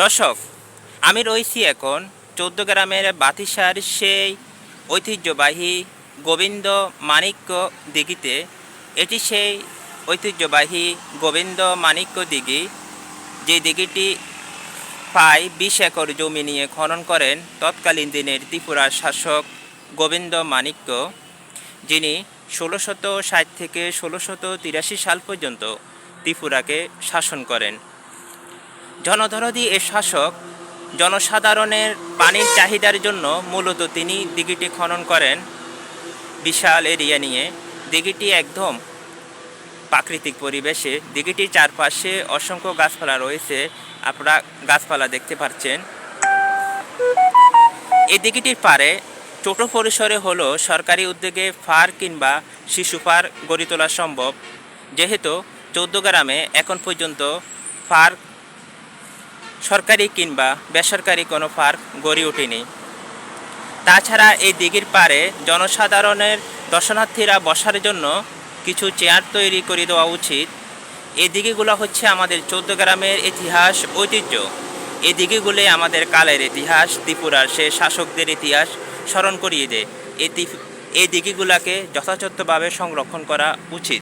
দর্শক, আমি রয়েছি এখন চৌদ্দ গ্রামের বাতিসার সেই ঐতিহ্যবাহী গোবিন্দ মাণিক্য দিঘিতে। এটি সেই ঐতিহ্যবাহী গোবিন্দ মাণিক্য দিঘি, যে দিঘিটি প্রায় বিশ একর জমি নিয়ে খনন করেন তৎকালীন দিনের ত্রিপুরার শাসক গোবিন্দ মাণিক্য, যিনি ষোলোশত ষাট থেকে ষোলোশত তিরাশি সাল পর্যন্ত ত্রিপুরাকে শাসন করেন। জনদরদি এ শাসক জনসাধারণের পানির চাহিদার জন্য মূলত তিনি দিঘিটি খনন করেন। বিশাল এরিয়া নিয়ে দিঘিটি একদম প্রাকৃতিক পরিবেশে। দিঘিটির চারপাশে অসংখ্য গাছপালা রয়েছে। আপনারা গাছপালা দেখতে পাচ্ছেন। এই দিঘিটির পারে ছোট পরিসরে হলো সরকারি উদ্যোগে ফার কিংবা শিশু পার্ক গড়ে তোলা সম্ভব। যেহেতু চৌদ্দ গ্রামে এখন পর্যন্ত পার্ক সরকারি কিংবা বেসরকারি কোনো পার্ক গড়ে ওঠেনি। তাছাড়া এই দিঘির পারে জনসাধারণের দর্শনার্থীরা বসার জন্য কিছু চেয়ার তৈরি করে দেওয়া উচিত। এই দিঘিগুলো হচ্ছে আমাদের চৌদ্দ গ্রামের ইতিহাস, ঐতিহ্য। এই দিঘিগুলি আমাদের কালের ইতিহাস, ত্রিপুরার সে শাসকদের ইতিহাস স্মরণ করিয়ে দেয়। এই এই দিঘিগুলোকে যথাযথভাবে সংরক্ষণ করা উচিত।